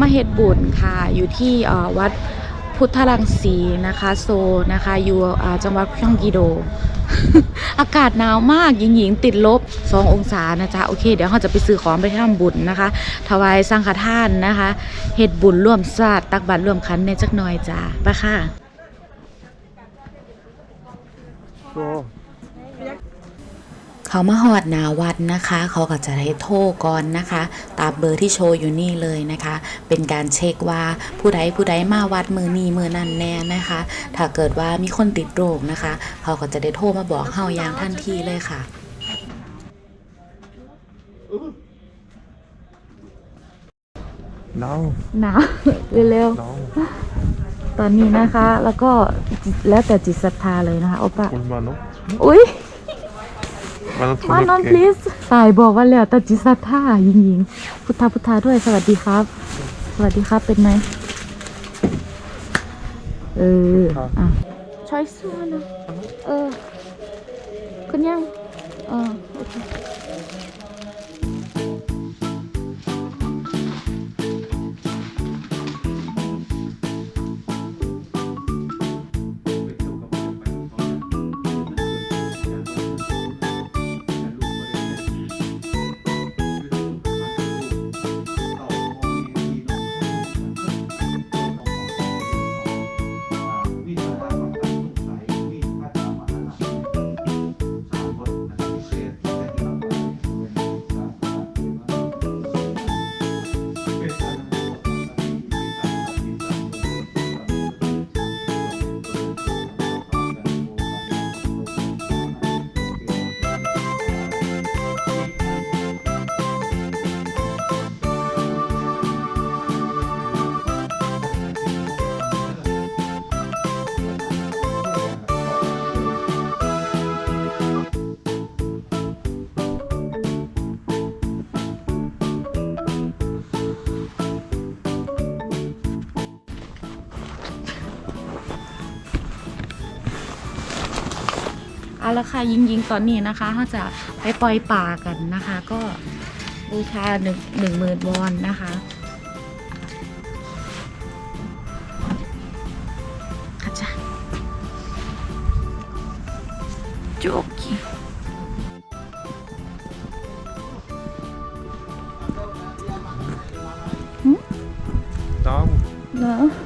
มาเฮ็ดบุญค่ะ อยู่ที่วัดพุทธรังสีนะคะ โซนะคะ อยู่จังหวัดพยองกีโด อากาศหนาวมากหญิงๆ ติดลบ 2 องศานะจ๊ะ โอเค เดี๋ยวเราจะไปซื้อของไปทำบุญนะคะ ถวายสังฆทานนะคะเฮ็ดบุญร่วมศาสตร์ตักบาตรร่วมขันในจักหน่อยจ้าไปค่ะ또 เขามาหอดนาวัดนะคะ เขาก็จะให้โทรก่อนนะคะ ตามเบอร์ที่โชว์อยู่นี่เลยนะคะ เป็นการเช็คว่าผู้ใดผู้ใดมาวัดมือนีมือนั่นแน่นะคะ ถ้าเกิดว่ามีคนติดโรคนะคะ เขาก็จะได้โทรมาบอกเฮาอย่างทันทีเลยค่ะน้อหนาวเร็วๆตอนนี้นะคะ แล้วก็แล้วแต่จิตศรัทธาเลยนะคะโอปะาอุ้ย มานนั้นวันนั้ายบอกว่าแล้วแต่จิตศรัทธายิงยิงพุทธาพุทธาด้วยสวัสดีครับ สวัสดีครับเป็นไหมเอออะช้อยส์มานะเออคุณยังเออโอเค เอาละค่ะยิงยิงๆตอนนี้นะคะเขาจะไปปล่อยป่ากันนะคะ ก็บูชาหนึ่งหนึ่งหมื่นวอนนะคะค่ะจ้ะจุกกี้나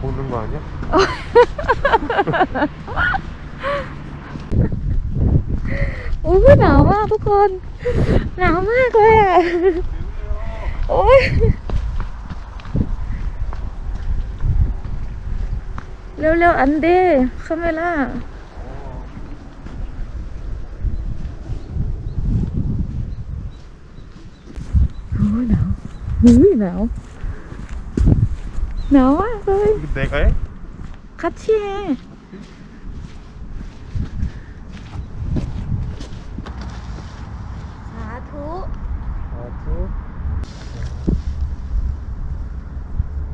보는 거 아니야? โอ้ยหนาวมากทุกคน หนาวมากเลยอ่ะ โอ้ยเร็วๆ อันเด้คาเมล่าโอ้ยหนาวอุ้ยหนาว หนาวมากเลยเด็กเอ้ยคัดเชียสาธุสาธุ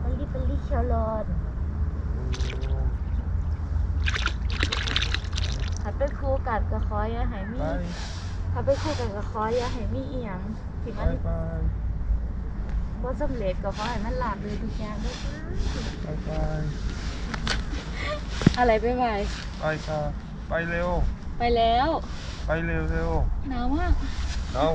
มันดีเปลีเชลอนขัดไปคู่กัดกระคอยยาหายมีขัดไปคู่กัดกระคอยยาหายมีเอียงถึงอัน บ่สำเร็จก็ขอให้มันหลาบเลยทุกอย่างไปไปอะไรไปไปไปค่ะไปเร็ว ไปแล้ว ไปเร็วเร็วหนาวมากหนาว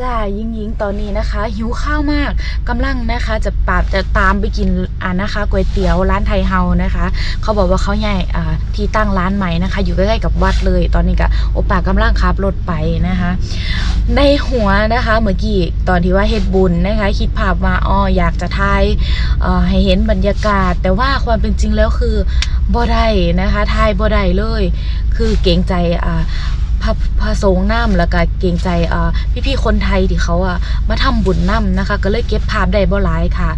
จ้ายิงยิงๆตอนนี้นะคะ หิวข้าวมากกำลังนะคะ จะปาบจะตามไปกินอ่านะคะก๋วยเตี๋ยวร้านไทยเฮานะคะ เขาบอกว่าเขาใหญ่อ่าที่ตั้งร้านใหม่นะคะ อยู่ใกล้ๆกับวัดเลย ตอนนี้ก็โอปากำลังขับรถไปนะคะในหัวนะคะเมื่อกี้ตอนที่ว่าเฮ็ดบุญนะคะ คิดภาพว่าอ๋ออยากจะถ่ายให้เห็นบรรยากาศ แต่ว่าความเป็นจริงแล้วคือบ่ได้นะคะถ่ายบ่ได้เลย คือเกรงใจอ่า พระพระสงฆ์น้ำแล้วก็เกรงใจอ่าพี่ๆคนไทยที่เขาอะมาทำบุญน้ำนะคะ ก็เลยเก็บภาพได้บ่หลายค่ะ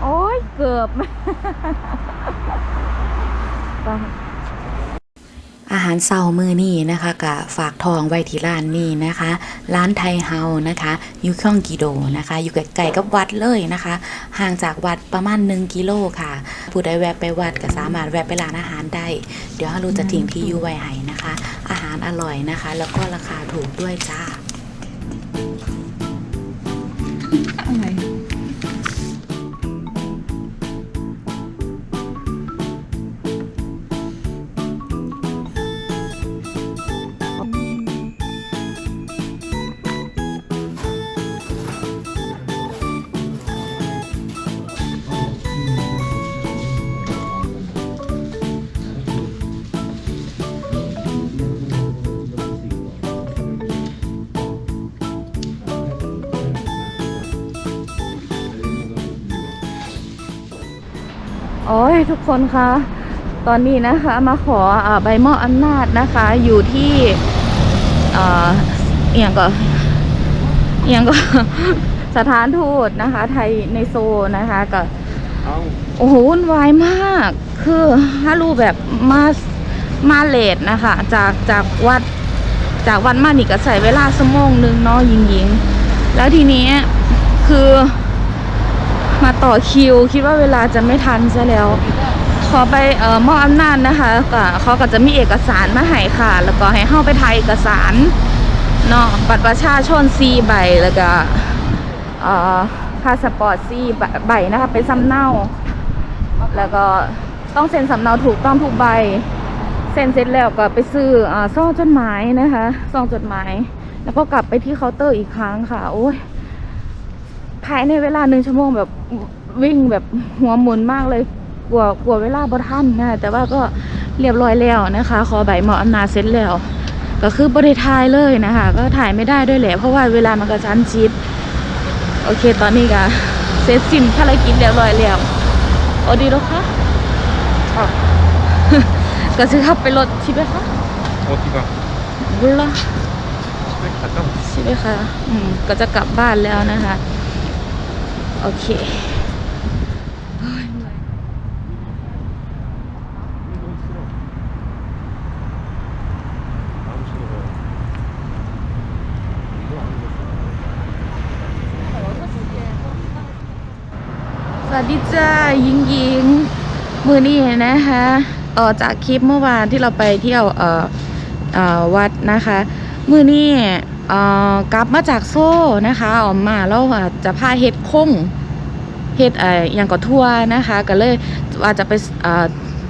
โอ้ยเกือบ อาหารเช้ามือนี่นะคะกะฝากทองไว้ที่ร้านนี้นะคะ ร้านไทยเฮานะคะอยู่ข้องกิโดนะคะ อยู่ใกล้ๆกับวัดเลยนะคะ ห่างจากวัดประมาณ 1 กิโลค่ะ ผู้ใดแวะไปวัดก็สามารถแวะไปร้านอาหารได้ เดี๋ยวฮารุจะทิ้งที่อยู่ไว้ให้นะคะ อาหารอร่อยนะคะ แล้วก็ราคาถูกด้วยจ้าอะไร อ้ยทุกคนคะ ตอนนี้นะคะมาขออาใบมอบอำนาจนะคะ อยู่ที่เอ่อเอียงก็เอียงก็สถานทูตนะคะ ไทยในโซนะคะก็아우โอ้โหวุ่นวายมาก คือถ้ารู้แบบมามาเลทนะคะ จากจากวัดจากวัดมานี่ก็ใส่เวลาชั่วโมงหนึงเนาะยิงยิงๆ แล้วทีนี้คือ มาต่อคิว คิดว่าเวลาจะไม่ทันซะแล้ว ขอไปเอ่อมอบอำนาจนะคะก็เขาก็จะมีเอกสารมาให้ค่ะ แล้วก็ให้เข้าไปถ่ายเอกสารเนาะบัตรประชาชนซีใบแล้วก็เอ่อพาสปอร์ตซีใบนะคะเป็นสำเนา แล้วก็ต้องเซ็นสำเนาถูกต้องทุกใบเซ็นเสร็จแล้วก็ไปซื้ออ่าซองจดหมายนะคะซองจดหมาย แล้วก็กลับไปที่เคาน์เตอร์อีกครั้งค่ะ โอ้ย ภายในเวลาหนึ่งชั่วโมงแบบวิ่งแบบหัวหมุนมากเลยกลัวกลัวเวลาบ่ทันนะแต่ว่าก็เรียบร้อยแล้วนะคะ ขอใบหมออำนาจเซ็จแล้ว ก็คือบริทายเลยนะคะ ก็ถ่ายไม่ได้ด้วยแหละเพราะว่าเวลามันกระชั้นชิดโอเค ตอนนี้ก็เสร็จสิ้นภารกิจเรียบร้อยแล้วโอดีแล้วคะก็ซื้อขับไปรถชิบะคะโอติบนบุลละชิบะค่ะอืมก็จะกลับบ้านแล้วนะคะ โอเควัสดีจ้ายิงยิงมือนี้นะคะเออจากคลิปเมื่อวานที่เราไปเที่ยวเออออวัดนะคะ มือนี้ กลับมาจากโซ่นะคะออกมาแล้วอะจะพาเฮ็ดคงเฮ็ดออย่างก็ทัวนะคะ ก็เลยว่าจะไป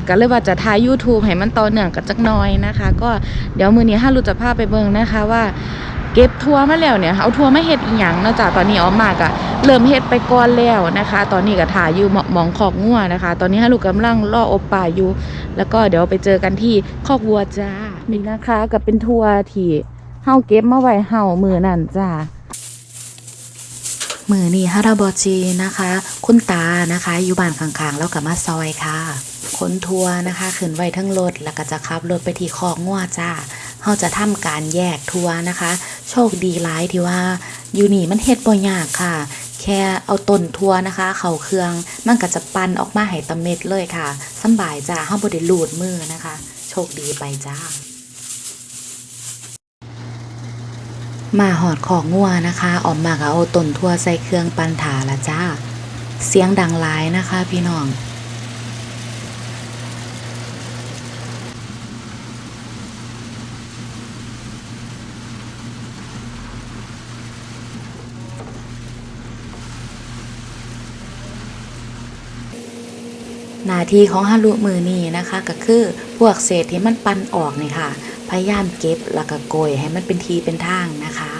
ก็เลยว่าจะถ่าย YouTube ให้มันต่อเนื่องกันจักน่อยนะคะ ก็เดี๋ยวมือนี้ห้ารูจะพาไปเบิ่งนะคะว่าเก็บทัวร์มาแล้วเนี่ยเอาทัวร์มาเฮ็ดอีหยังนะจ้ะตอนนี้ออกมากะเริ่มเฮ็ดไปก่อนแล้วนะคะ ตอนนี้ก็ถ่ายอยู่หมมองคอกงัวนะคะ ตอนนี้ให้ลูกกำลังรออบป่าอยู่ แล้วก็เดี๋ยวไปเจอกันที่คอกวัวจ้านี่นะคะก็เป็นทัวร์ที่ เฮาเก็บมาไว้เฮามือนั่นจ้ามือนี่ฮาราบอจีนะคะ คุณตานะคะ อยู่บ้านข้างๆ แล้วกับมาซอยค่ะคนทัวร์นะคะขึ้นไว้ทั้งรถแล้วก็จะขับรถไปที่คอกงัวจ้าเฮาจะทำการแยกทัวร์นะคะ โชคดีหลายที่ว่าอยู่นี่มันเฮ็ดบ่ยากค่ะ แค่เอาต้นทัวนะคะ เข้าเครื่องมันก็จะปั่นออกมาให้ตะเม็ดเลยค่ะสบายจ้าเฮาบ่ได้ลูดมือนะคะ โชคดีไปจ้า มาหอดของงัวนะคะออกมาก็เอาต้นทั่วใส่เครื่องปันถาละจ้า เสียงดังหลายนะคะพี่น้องหน้าที่ของฮารุมือนี้นะคะ ก็คือพวกเศษที่มันปันออกนี่ค่ะ พยายามเก็บแล้วก็โกยให้มันเป็นทีเป็นทางนะคะ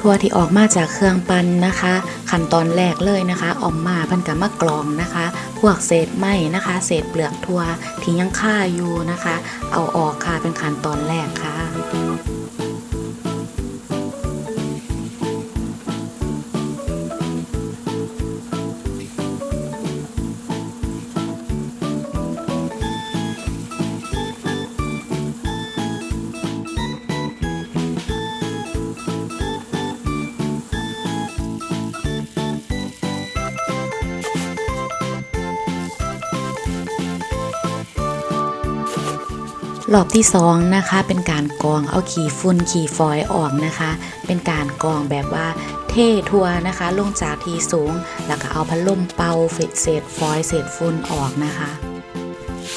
ทั่วที่ออกมาจากเครื่องปั้นนะคะ ขั้นตอนแรกเลยนะคะออกมาพันกับมะกรองนะคะ พวกเศษไม้นะคะ เศษเปลือกทั่วที่ยังค่าอยู่นะคะ เอาออกค่ะเป็นขั้นตอนแรกค่ะ รอบที่สองนะคะ เป็นการกองเอาขี้ฝุ่นขี้ฟอยออกนะคะ เป็นการกองแบบว่าเท่ทัวนะคะ ลงจากที่สูง แล้วก็เอาพัดลมเป่าเศษฟอยเศษฝุ่นออกนะคะ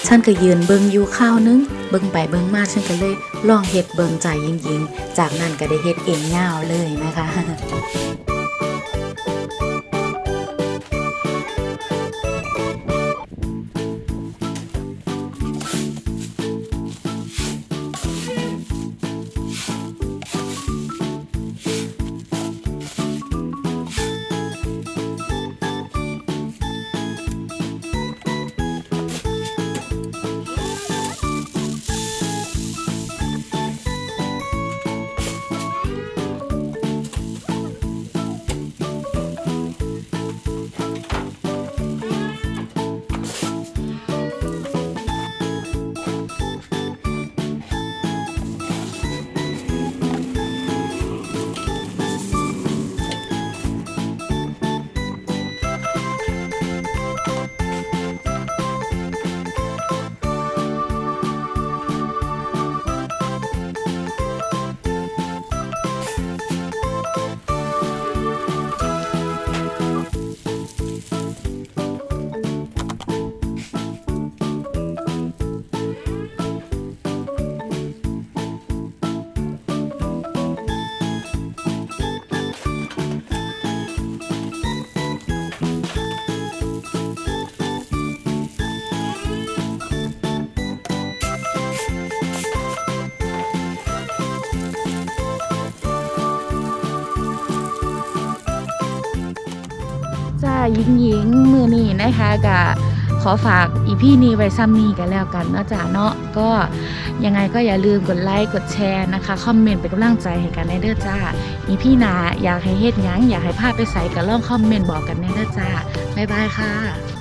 ฉันก็ยืนเบิงอยู่ข้าวนึง เบิงไปเบิงมาฉันก็เลยลองเฮ็ดเบิงใจยิงๆ จากนั้นก็ได้เฮ็ดเองเง่าวเลยนะคะ จ้าหญิงหญิงมือนี่นะคะกะขอฝากอีพี่นี้ไว้ซ้ำนี้กันแล้วกันเนาะจ้าเนาะก็ยังไงก็อย่าลืมกดไลค์กดแชร์นะคะคอมเมนต์เป็นกำลังใจให้กันในเด้อจ้าอีพี่นาอยากให้เฮ็ดยังอยากให้ภาพไปใส่กันล่องคอมเมนต์บอกกันในเด้อจ้าบ๊ายบายค่ะ